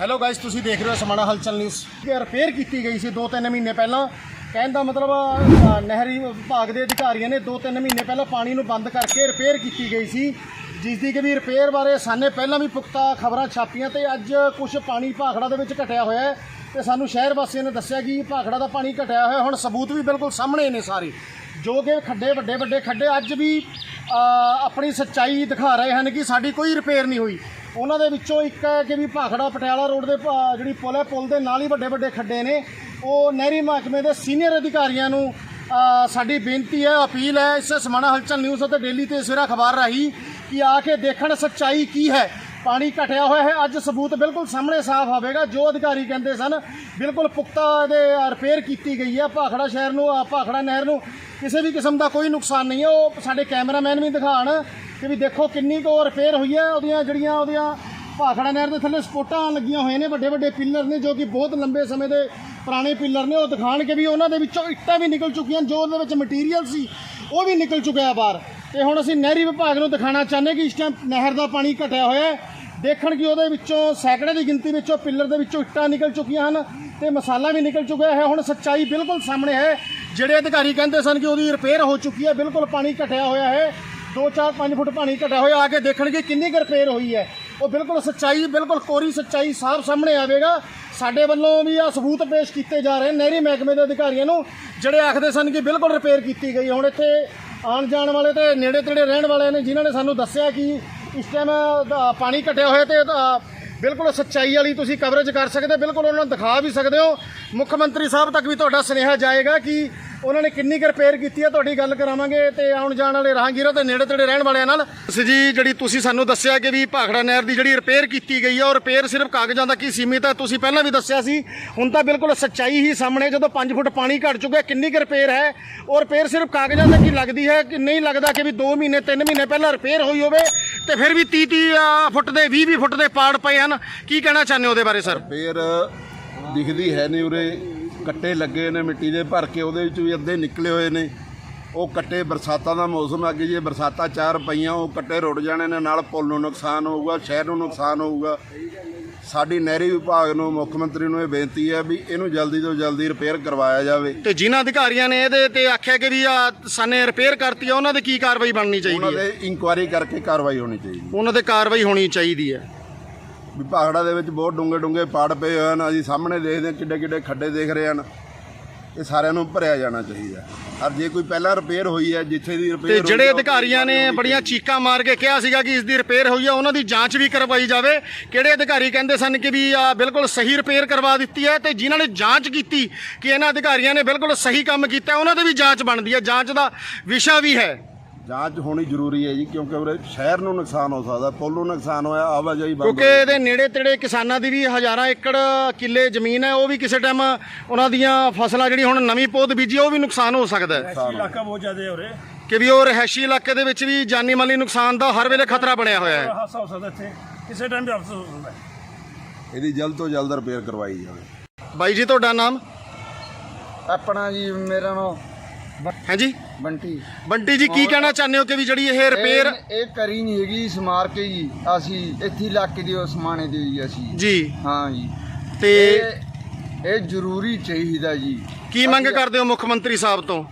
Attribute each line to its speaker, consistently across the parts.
Speaker 1: Hello guys ਤੁਸੀਂ ਦੇਖ ਰਹੇ ਹੋ ਸਮਾਣਾ ਹਲਚਲ ਨਿਊਜ਼ ਇਹ ਰਿਪੇਅਰ ਕੀਤੀ ਗਈ ਸੀ 2-3 ਮਹੀਨੇ ਪਹਿਲਾਂ। ਕਹਿਣ ਦਾ ਮਤਲਬ ਅ, ਨਹਿਰੀ ਵਿਭਾਗ ਦੇ ਅਧਿਕਾਰੀਆਂ ਨੇ 2-3 ਮਹੀਨੇ ਪਹਿਲਾਂ ਪਾਣੀ ਨੂੰ ਬੰਦ ਕਰਕੇ ਰਿਪੇਅਰ ਕੀਤੀ ਗਈ ਸੀ। ਜਿਸ ਦੀ ਕਿ ਵੀ ਰਿਪੇਅਰ ਬਾਰੇ ਸਾਨੇ ਪਹਿਲਾਂ ਵੀ ਪੁਖਤਾ ਖਬਰਾਂ ਛਾਪੀਆਂ ਤੇ ਅੱਜ ਕੁਝ ਪਾਣੀ ਭਾਖੜਾ ਦੇ ਵਿੱਚ ਘਟਿਆ ਹੋਇਆ ਹੈ। ਤੇ ਸਾਨੂੰ ਸ਼ਹਿਰ ਵਾਸੀਆਂ ਨੇ ਦੱਸਿਆ ਕਿ ਭਾਖੜਾ ਦਾ ਪਾਣੀ ਘਟਿਆ ਹੋਇਆ। ਹੁਣ ਸਬੂਤ ਵੀ ਬਿਲਕੁਲ ਸਾਹਮਣੇ ਨੇ ਸਾਰੇ। ਜੋ ਕਿ ਖੱਡੇ ਵੱਡੇ ਵੱਡੇ ਖੱਡੇ ਅੱਜ ਵੀ ਅ, ਆਪਣੀ ਸੱਚਾਈ ਦਿਖਾ ਰਹੇ ਹਨ ਕਿ ਸਾਡੀ ਕੋਈ ਰਿਪੇਅਰ ਨਹੀਂ ਹੋਈ। ਉਹਨਾਂ ਦੇ ਵਿੱਚੋਂ ਇੱਕ ਹੈ ਕਿ ਵੀ ਭਾਖੜਾ ਪਟਿਆਲਾ ਰੋਡ ਦੇ ਭਾ- ਜਿਹੜੀ ਪੁਲ ਹੈ ਪੁਲ ਦੇ ਨਾਲ ਹੀ ਵੱਡੇ ਵੱਡੇ ਖੱਡੇ ਨੇ। ਉਹ ਨਹਿਰੀ ਮਹਿਕਮੇ ਦੇ ਸੀਨੀਅਰ ਅਧਿਕਾਰੀਆਂ ਨੂੰ ਅ, ਸਾਡੀ ਬੇਨਤੀ ਹੈ ਅਪੀਲ ਹੈ ਇਸ ਸਮਾਣਾ ਹਲਚਲ ਨਿਊਜ਼ ਅਤੇ ਡੇਲੀ ਤੇ ਸਵੇਰਾ ਅਖਬਾਰ ਰਾਹੀਂ ਕਿ ਆ ਕੇ ਦੇਖਣ ਸੱਚਾਈ ਕੀ ਹੈ। ਪਾਣੀ ਘਟਿਆ ਹੋਇਆ ਹੈ। ਅੱਜ ਸਬੂਤ ਬਿਲਕੁਲ ਸਾਹਮਣੇ ਸਾਫ਼ ਆਵੇਗਾ। ਜੋ ਅਧਿਕਾਰੀ ਕਹਿੰਦੇ ਸਨ, ਬਿਲਕੁਲ ਪੁਖਤਾ ਇਹਦੇ ਰਿਪੇਅਰ ਕੀਤੀ ਗਈ ਹੈ। ਭਾਖੜਾ ਸ਼ਹਿਰ ਨੂੰ ਭਾਖੜਾ ਨਹਿਰ ਨੂੰ ਕਿਸੇ ਵੀ ਕਿਸਮ ਦਾ ਕੋਈ ਨੁਕਸਾਨ ਨਹੀਂ ਹੈ। ਉਹ ਸਾਡੇ ਕੈਮਰਾਮੈਨ ਵੀ ਦਿਖਾਣ ਕਿ ਵੀ ਦੇਖੋ ਕਿੰਨੀ ਕੁ ਰਿਪੇਅਰ ਹੋਈ ਹੈ। ਉਹਦੀਆਂ ਜਿਹੜੀਆਂ, ਉਹਦੀਆਂ ਭਾਖੜਾ ਨਹਿਰ ਦੇ ਥੱਲੇ ਸਪੋਟਾਂ ਲੱਗੀਆਂ ਹੋਈਆਂ ਨੇ, ਵੱਡੇ ਵੱਡੇ ਪਿੱਲਰ ਨੇ, ਜੋ ਕਿ ਬਹੁਤ ਲੰਬੇ ਸਮੇਂ ਦੇ ਪੁਰਾਣੇ ਪਿੱਲਰ ਨੇ। ਉਹ ਦਿਖਾਣ ਕੇ ਵੀ ਉਹਨਾਂ ਦੇ ਵਿੱਚੋਂ ਇੱਟਾਂ ਵੀ ਨਿਕਲ ਚੁੱਕੀਆਂ ਜੋ ਉਹਦੇ ਵਿੱਚ ਮਟੀਰੀਅਲ ਸੀ, ਉਹ ਵੀ ਨਿਕਲ ਚੁੱਕਿਆ ਬਾਹਰ। ਤੇ ਹੁਣ ਅਸੀਂ ਨਹਿਰੀ ਵਿਭਾਗ ਨੂੰ ਦਿਖਾਉਣਾ ਚਾਹੁੰਦੇ ਕਿ ਇਸ ਟਾਈਮ ਨਹਿਰ ਦਾ ਪਾਣੀ ਘਟਿਆ ਹੋਇਆ ਹੈ। ਦੇਖਣ ਕਿ ਉਹਦੇ ਵਿੱਚੋਂ ਸੈਂਕੜੇ ਦੀ ਗਿਣਤੀ ਵਿੱਚੋਂ ਪਿੱਲਰ ਦੇ ਵਿੱਚੋਂ ਇੱਟਾਂ ਨਿਕਲ ਚੁੱਕੀਆਂ ਹਨ ਤੇ ਮਸਾਲਾ ਵੀ ਨਿਕਲ ਚੁੱਕਿਆ ਹੈ। ਹੁਣ ਸੱਚਾਈ ਬਿਲਕੁਲ ਸਾਹਮਣੇ ਹੈ। ਜਿਹੜੇ ਅਧਿਕਾਰੀ ਕਹਿੰਦੇ ਸਨ ਕਿ ਉਹਦੀ ਰਿਪੇਅਰ ਹੋ ਚੁੱਕੀ ਹੈ, ਬਿਲਕੁਲ ਪਾਣੀ ਘਟਿਆ ਹੋਇਆ ਹੈ। 2-4-5 ਫੁੱਟ ਪਾਣੀ ਘਟਿਆ ਹੋਇਆ, ਆ ਕੇ ਦੇਖਣਗੇ ਕਿੰਨੀ ਕੁ ਰਿਪੇਅਰ ਹੋਈ ਹੈ। ਉਹ ਬਿਲਕੁਲ ਸੱਚਾਈ, ਬਿਲਕੁਲ ਕੋਰੀ ਸੱਚਾਈ ਸਾਫ਼ ਸਾਹਮਣੇ ਆਵੇਗਾ। ਸਾਡੇ ਵੱਲੋਂ ਵੀ ਆ ਸਬੂਤ ਪੇਸ਼ ਕੀਤੇ ਜਾ ਰਹੇ ਨਹਿਰੀ ਮਹਿਕਮੇ ਦੇ ਅਧਿਕਾਰੀਆਂ ਨੂੰ, ਜਿਹੜੇ ਆਖਦੇ ਸਨ ਕਿ ਬਿਲਕੁਲ ਰਿਪੇਅਰ ਕੀਤੀ ਗਈ ਹੁਣ ਇੱਥੇ ਆਉਣ ਜਾਣ ਵਾਲੇ ਤੇ ਨੇੜੇ ਤੇੜੇ ਰਹਿਣ ਵਾਲੇ ਨੇ, ਜਿਨ੍ਹਾਂ ਨੇ ਸਾਨੂੰ ਦੱਸਿਆ ਕਿ ਇਸ ਟਾਈਮ ਪਾਣੀ ਘਟਿਆ ਹੋਇਆ ਤੇ ਬਿਲਕੁਲ ਸੱਚਾਈ ਵਾਲੀ ਤੁਸੀਂ ਕਵਰੇਜ ਕਰ ਸਕਦੇ, ਬਿਲਕੁਲ ਉਹਨਾਂ ਨੂੰ ਦਿਖਾ ਵੀ ਸਕਦੇ ਹੋ। ਮੁੱਖ ਮੰਤਰੀ ਸਾਹਿਬ ਤੱਕ ਵੀ ਤੁਹਾਡਾ ਸੁਨੇਹਾ ਜਾਏਗਾ ਕਿ ਉਹਨਾਂ ਨੇ ਕਿੰਨੀ ਕੁ ਰਿਪੇਅਰ ਕੀਤੀ ਹੈ ਤੁਹਾਡੀ ਗੱਲ ਕਰਾਵਾਂਗੇ ਤੇ ਆਉਣ ਜਾਣ ਵਾਲੇ ਰਾਹਗੀਰਾਂ ਤੇ ਨੇੜੇ ਤੇੜੇ ਰਹਿਣ ਵਾਲਿਆਂ ਨਾਲ। ਤੁਸੀਂ ਜੀ ਜਿਹੜੀ ਤੁਸੀਂ ਸਾਨੂੰ ਦੱਸਿਆ ਕਿ ਵੀ ਭਾਖੜਾ ਨਹਿਰ ਦੀ ਜਿਹੜੀ ਰਿਪੇਅਰ ਕੀਤੀ ਗਈ ਹੈ ਉਹ ਰਿਪੇਅਰ ਸਿਰਫ ਕਾਗਜ਼ਾਂ ਤੱਕ ਹੀ ਸੀਮਿਤ ਹੈ ਤੁਸੀਂ ਪਹਿਲਾਂ ਵੀ ਦੱਸਿਆ ਸੀ। ਹੁਣ ਤਾਂ ਬਿਲਕੁਲ ਸੱਚਾਈ ਹੀ ਸਾਹਮਣੇ ਜਦੋਂ 5 ਫੁੱਟ ਪਾਣੀ ਘਟ ਚੁੱਕਿਆ ਕਿੰਨੀ ਕੁ ਰਿਪੇਅਰ ਹੈ? ਉਹ ਰਿਪੇਅਰ ਸਿਰਫ ਕਾਗਜ਼ਾਂ ਤੱਕ ਹੀ ਲੱਗਦੀ ਹੈ ਕਿ ਨਹੀਂ ਲੱਗਦਾ ਕਿ ਵੀ 2 ਮਹੀਨੇ 3 ਮਹੀਨੇ ਪਹਿਲਾਂ ਰਿਪੇਅਰ ਹੋਈ ਹੋਵੇ ਤੇ ਫਿਰ ਵੀ 30 30 ਫੁੱਟ ਦੇ 20 20 ਫੁੱਟ ਦੇ ਪਾੜ ਪਏ ਹਨ। ਕੀ ਕਹਿਣਾ ਚਾਹੁੰਦੇ ਹੋ ਉਹਦੇ ਬਾਰੇ ਸਰ
Speaker 2: ਫੇਰ ਦਿਖਦੀ ਹੈ ਨਹੀਂ ਉਰੇ। ਕੱਟੇ ਲੱਗੇ ਨੇ ਮਿੱਟੀ ਦੇ ਭਰ ਕੇ ਉਹਦੇ ਵਿੱਚ ਵੀ ਅੱਧੇ ਨਿਕਲੇ ਹੋਏ ਨੇ। ਉਹ ਕੱਟੇ ਬਰਸਾਤਾਂ ਦਾ ਮੌਸਮ ਅੱਗੇ ਜੇ ਬਰਸਾਤਾਂ ਚਾਰ ਪਈਆਂ ਉਹ ਕੱਟੇ ਰੁੜ ਜਾਣੇ ਨੇ ਨਾਲ ਪੁਲ ਨੂੰ ਨੁਕਸਾਨ ਹੋਊਗਾ ਸ਼ਹਿਰ ਨੂੰ ਨੁਕਸਾਨ ਹੋਊਗਾ। ਸਾਡੀ ਨਹਿਰੀ ਵਿਭਾਗ ਨੂੰ ਮੁੱਖ ਮੰਤਰੀ ਨੂੰ ਇਹ ਬੇਨਤੀ ਹੈ ਵੀ ਇਹਨੂੰ ਜਲਦੀ ਤੋਂ ਜਲਦੀ ਰਿਪੇਅਰ ਕਰਵਾਇਆ ਜਾਵੇ।
Speaker 1: ਤੇ ਜਿਨ੍ਹਾਂ ਅਧਿਕਾਰੀਆਂ ਨੇ ਇਹਦੇ ਤੇ ਆਖਿਆ ਕਿ ਵੀ ਆ ਸਾਨੇ ਰਿਪੇਅਰ ਕਰਤੀ ਆ ਉਹਨਾਂ ਦੇ ਕੀ ਕਾਰਵਾਈ ਬਣਨੀ
Speaker 2: ਉਹਨਾਂ
Speaker 1: ਚਾਹੀਦੀ ਹੈ?
Speaker 2: ਦੇ ਇਨਕੁਆਇਰੀ ਕਰਕੇ ਕਾਰਵਾਈ ਹੋਣੀ ਚਾਹੀਦੀ
Speaker 1: ਉਹਨਾਂ ਤੇ ਕਾਰਵਾਈ ਹੋਣੀ ਚਾਹੀਦੀ ਹੈ।
Speaker 2: ਵੀ ਭਾਖੜਾ ਦੇ ਵਿੱਚ ਬਹੁਤ ਡੂੰਘੇ ਡੂੰਘੇ ਪਾੜ ਪਏ ਹੋਏ ਹਨ। ਅਸੀਂ ਸਾਹਮਣੇ ਦੇਖਦੇ ਹਾਂ ਕਿੱਡੇ ਕਿੱਡੇ ਖੱਡੇ ਦੇਖ ਰਹੇ ਹਨ। ਇਹ ਸਾਰਿਆਂ ਨੂੰ ਭਰਿਆ ਜਾਣਾ ਚਾਹੀਦਾ ਔਰ ਜੇ ਕੋਈ ਪਹਿਲਾਂ ਰਿਪੇਅਰ ਹੋਈ ਹੈ ਜਿੱਥੇ ਦੀ
Speaker 1: ਤੇ
Speaker 2: ਰਿਪੇਅਰ
Speaker 1: ਜਿਹੜੇ ਅਧਿਕਾਰੀਆਂ ਨੇ ਬੜੀਆਂ ਚੀਕਾਂ ਮਾਰ ਕੇ ਕਿਹਾ ਸੀਗਾ ਕਿ ਇਸ ਦੀ ਰਿਪੇਅਰ ਹੋਈ ਆ ਉਹਨਾਂ ਦੀ ਜਾਂਚ ਵੀ ਕਰਵਾਈ ਜਾਵੇ। ਕਿਹੜੇ ਅਧਿਕਾਰੀ ਕਹਿੰਦੇ ਸਨ ਕਿ ਵੀ ਆ ਬਿਲਕੁਲ ਸਹੀ ਰਿਪੇਅਰ ਕਰਵਾ ਦਿੱਤੀ ਹੈ ਤੇ ਜਿਨ੍ਹਾਂ ਨੇ ਜਾਂਚ ਕੀਤੀ ਕਿ ਇਹਨਾਂ ਅਧਿਕਾਰੀਆਂ ਨੇ ਬਿਲਕੁਲ ਸਹੀ ਕੰਮ ਕੀਤਾ ਹੈ, ਉਹਨਾਂ ਦੇ ਵੀ ਜਾਂਚ ਬਣਦੀ ਹੈ। ਜਾਂਚ ਦਾ ਵਿਸ਼ਾ ਵੀ ਹੈ।
Speaker 2: ਜਾਂਚ ਹੋਣੀ ਜ਼ਰੂਰੀ ਹੈ ਜੀ ਕਿਉਂਕਿ ਉਰੇ ਸ਼ਹਿਰ ਨੂੰ ਨੁਕਸਾਨ ਹੋ ਸਕਦਾ ਪੁੱਲ ਨੂੰ ਨੁਕਸਾਨ ਹੋਇਆ ਆਵਾਜਾਈ ਬੰਦ
Speaker 1: ਕਿਉਂਕਿ ਇਹਦੇ ਨੇੜੇ ਤੇੜੇ ਕਿਸਾਨਾਂ ਦੀ ਵੀ ਹਜ਼ਾਰਾਂ ਏਕੜ ਕਿੱਲੇ ਜ਼ਮੀਨ ਹੈ ਉਹ ਵੀ ਕਿਸੇ ਟਾਈਮ ਉਹਨਾਂ ਦੀਆਂ ਫਸਲਾਂ ਜਿਹੜੀ ਹੁਣ ਨਵੀਂ ਪੋਦ ਬੀਜੀ ਉਹ ਵੀ ਨੁਕਸਾਨ ਹੋ ਸਕਦਾ ਹੈ।
Speaker 3: ਇਲਾਕਾ ਬਹੁਤ ਜ਼ਿਆਦਾ ਹੈ ਉਰੇ।
Speaker 1: ਕਿ ਵੀ ਉਹ ਰਹਿਸ਼ੀ ਇਲਾਕੇ ਦੇ ਵਿੱਚ ਵੀ ਜਾਨੀ ਮਾਲੀ ਨੁਕਸਾਨ ਦਾ ਹਰ ਵੇਲੇ ਖਤਰਾ ਬਣਿਆ ਹੋਇਆ ਹੈ।
Speaker 3: ਹਾਸਾ ਹੋ ਸਕਦਾ ਇੱਥੇ ਕਿਸੇ ਟਾਈਮ ਵੀ ਹਾਦਸਾ ਹੋ ਸਕਦਾ ਹੈ।
Speaker 2: ਇਹਦੀ ਜਲਦ ਤੋਂ ਜਲਦ ਰਿਪੇਅਰ ਕਰਵਾਈ ਜਾਵੇ।
Speaker 1: ਬਾਈ ਜੀ ਤੁਹਾਡਾ ਨਾਮ?
Speaker 4: ਆਪਣਾ ਜੀ ਮੇਰਾ ਨਾਮ
Speaker 1: ਹੈ ਜੀ?
Speaker 4: ਬੰਟੀ।
Speaker 1: ਬੰਟੀ ਜੀ ਕੀ ਕਹਿਣਾ ਚਾਹੁੰਦੇ ਹੋ ਕਿ ਵੀ ਜਿਹੜੀ ਇਹ ਰਿਪੇਅਰ
Speaker 4: ਇਹ ਇਹ ਕਰੀ ਨਹੀਂ ਹੈਗੀ ਸਮਾਰ ਕੇ ਜੀ। ਅਸੀਂ ਇੱਥੇ ਇਲਾਕੇ ਦੇ ਸਮਾਣੇ ਦੇ ਜੀ ਅਸੀਂ।
Speaker 1: ਜੀ।
Speaker 4: ਹਾਂ ਜੀ।
Speaker 1: ਤੇ
Speaker 4: ਇਹ ਇਹ ਜ਼ਰੂਰੀ ਚਾਹੀਦਾ ਜੀ।
Speaker 1: ਕੀ ਮੰਗ ਕਰਦੇ ਹੋ ਮੁੱਖ ਮੰਤਰੀ ਸਾਹਿਬ ਤੋਂ?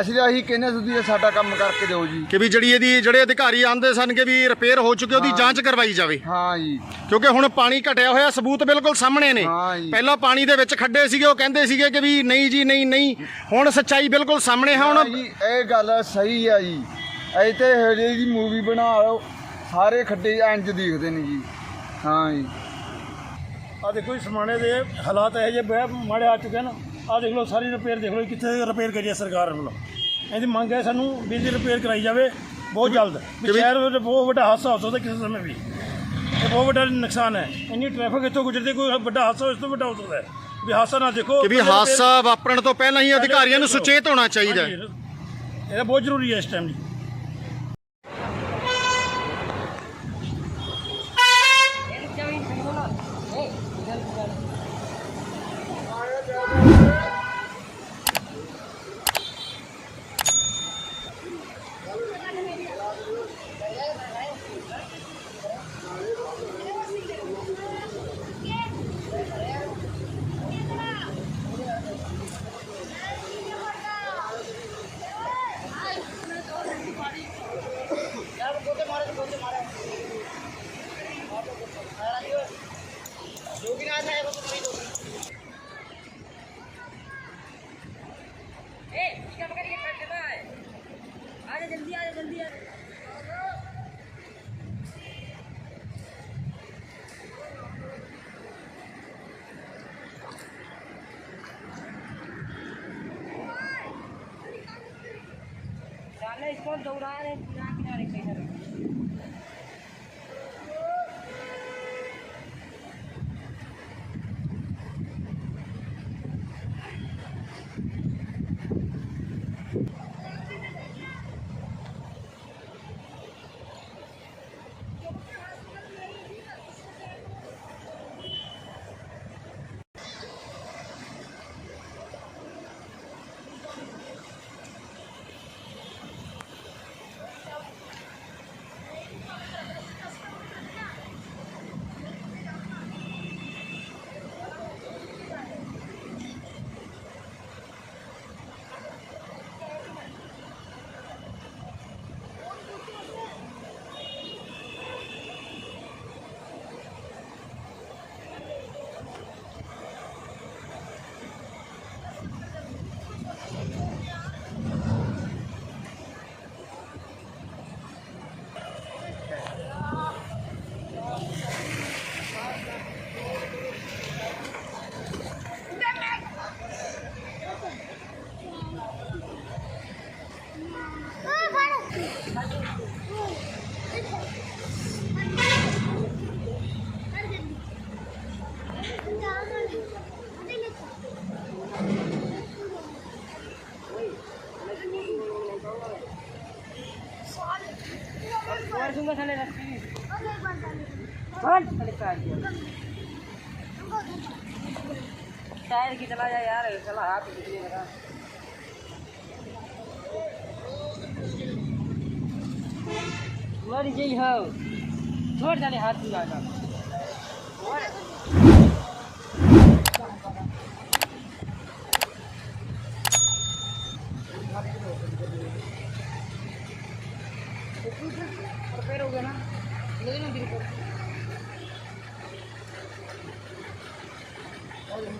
Speaker 4: ਅਸੀਂ ਤਾਂ ਇਹੀ ਕਹਿੰਦੇ ਤੁਸੀਂ ਇਹ ਸਾਡਾ ਕੰਮ ਕਰਕੇ ਦਿਓ ਜੀ।
Speaker 1: ਕਿ ਵੀ ਜਿਹੜੀ ਇਹਦੀ ਜਿਹੜੇ ਅਧਿਕਾਰੀ ਆਂਦੇ ਸਨ ਕਿ ਵੀ ਰਿਪੇਅਰ ਹੋ ਚੁੱਕੀ ਉਹਦੀ ਜਾਂਚ ਕਰਵਾਈ ਜਾਵੇ।
Speaker 4: ਹਾਂ ਜੀ।
Speaker 1: ਕਿਉਂਕਿ ਹੁਣ ਪਾਣੀ ਘਟਿਆ ਹੋਇਆ ਸਬੂਤ ਬਿਲਕੁਲ ਸਾਹਮਣੇ ਨੇ।
Speaker 4: ਹਾਂ ਜੀ।
Speaker 1: ਪਹਿਲਾਂ ਪਾਣੀ ਦੇ ਵਿੱਚ ਖੱਡੇ ਸੀਗੇ ਉਹ ਕਹਿੰਦੇ ਸੀਗੇ ਕਿ ਵੀ ਨਹੀਂ ਜੀ ਨਹੀਂ ਨਹੀਂ। ਹੁਣ ਸੱਚਾਈ ਬਿਲਕੁਲ ਸਾਹਮਣੇ ਹੈ
Speaker 4: ਹਾਂ
Speaker 1: ਹੁਣ
Speaker 4: ਜੀ ਇਹ ਗੱਲ ਸਹੀ ਆ ਜੀ। ਐ ਤੇ ਹਜੇ ਦੀ ਮੂਵੀ ਬਣਾ ਲਓ ਸਾਰੇ ਖੱਡੇ ਇੰਜ ਦਿਖਦੇ ਨੇ ਜੀ। ਹਾਂ ਜੀ।
Speaker 3: ਆ ਦੇਖੋ ਜੀ ਸਮਾਣੇ ਦੇ ਹਾਲਾਤ ਇਹ ਜੇ ਬਹਿ ਮਾੜੇ ਆ ਚੁੱਕੇ ਨਾ। ਆ ਦੇਖ ਲਓ ਸਾਰੀ ਰਿਪੇਅਰ ਦੇਖ ਲਓ ਕਿੱਥੇ ਰਿਪੇਅਰ ਕਰੀ ਹੈ ਸਰਕਾਰ ਵੱਲੋਂ। ਇਹਦੀ ਮੰਗ ਹੈ ਸਾਨੂੰ ਬਿਜਲੀ ਰਿਪੇਅਰ ਕਰਾਈ ਜਾਵੇ ਬਹੁਤ ਜਲਦ। ਵੀ ਸ਼ਹਿਰ ਵਿੱਚ ਬਹੁਤ ਵੱਡਾ ਹਾਦਸਾ ਹੋ ਸਕਦਾ ਕਿਸੇ ਸਮੇਂ ਵੀ। ਇਹ ਬਹੁਤ ਵੱਡਾ ਨੁਕਸਾਨ ਹੈ। ਇੰਨੀ ਟ੍ਰੈਫਿਕ ਇੱਥੋਂ ਗੁਜ਼ਰਦੀ ਕੋਈ ਵੱਡਾ ਹਾਦਸਾ ਇਸ ਤੋਂ ਵੱਡਾ ਹੋ ਸਕਦਾ ਹੈ। ਵੀ ਹਾਦਸਾ ਨਾ ਦੇਖੋ
Speaker 1: ਕਿ ਵੀ ਹਾਦਸਾ ਵਾਪਰਨ ਤੋਂ ਪਹਿਲਾਂ ਹੀ ਅਧਿਕਾਰੀਆਂ ਨੂੰ ਸੁਚੇਤ ਹੋਣਾ ਚਾਹੀਦਾ ਹੈ।
Speaker 3: ਇਹ ਬਹੁਤ ਜ਼ਰੂਰੀ ਹੈ ਇਸ ਟਾਈਮ ਜੀ।
Speaker 5: इसको दौड़ा रहे किनारे किनारे कैसे और दूंगा साले रस्सी बंद साले काट दिया टायर की चला जा यार चला हाथ निकले लगा मर गई हो छोड़ जाने हाथ की जाएगा repair prepare ho gana lagay ng dito Oh, the